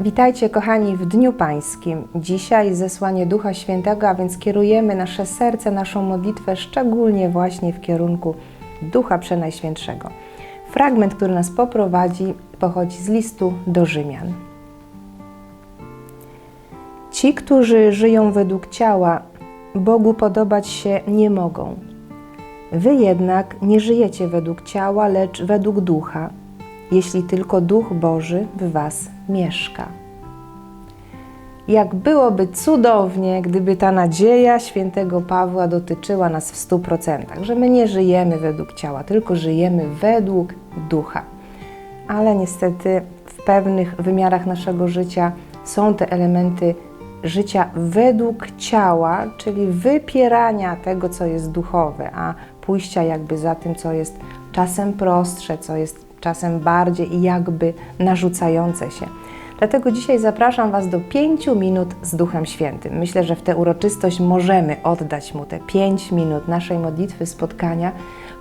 Witajcie kochani w Dniu Pańskim. Dzisiaj zesłanie Ducha Świętego, a więc kierujemy nasze serce, naszą modlitwę szczególnie właśnie w kierunku Ducha Przenajświętszego. Fragment, który nas poprowadzi, pochodzi z listu do Rzymian. Ci, którzy żyją według ciała, Bogu podobać się nie mogą. Wy jednak nie żyjecie według ciała, lecz według ducha, jeśli tylko duch Boży w Was mieszka. Jak byłoby cudownie, gdyby ta nadzieja świętego Pawła dotyczyła nas w stu procentach, że my nie żyjemy według ciała, tylko żyjemy według ducha. Ale niestety w pewnych wymiarach naszego życia są te elementy życia według ciała, czyli wypierania tego, co jest duchowe, a pójścia jakby za tym, co jest czasem prostsze, co jest czasem bardziej jakby narzucające się. Dlatego dzisiaj zapraszam Was do pięciu minut z Duchem Świętym. Myślę, że w tę uroczystość możemy oddać Mu te pięć minut naszej modlitwy, spotkania.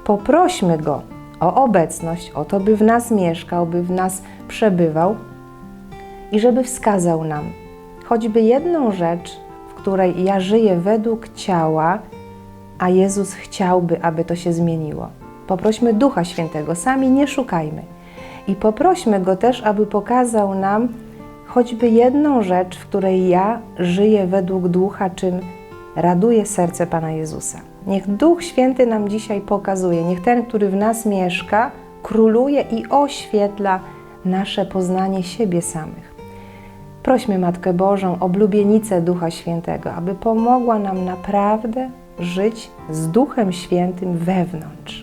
Poprośmy Go o obecność, o to, by w nas mieszkał, by w nas przebywał i żeby wskazał nam choćby jedną rzecz, w której ja żyję według ciała, a Jezus chciałby, aby to się zmieniło. Poprośmy Ducha Świętego, sami nie szukajmy. I poprośmy Go też, aby pokazał nam choćby jedną rzecz, w której ja żyję według Ducha, czym raduje serce Pana Jezusa. Niech Duch Święty nam dzisiaj pokazuje, niech ten, który w nas mieszka, króluje i oświetla nasze poznanie siebie samych. Prośmy Matkę Bożą, oblubienicę Ducha Świętego, aby pomogła nam naprawdę żyć z Duchem Świętym wewnątrz.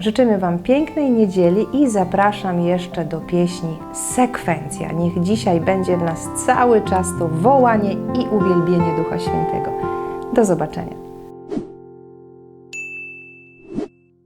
Życzymy Wam pięknej niedzieli i zapraszam jeszcze do pieśni Sekwencja. Niech dzisiaj będzie w nas cały czas to wołanie i uwielbienie Ducha Świętego. Do zobaczenia.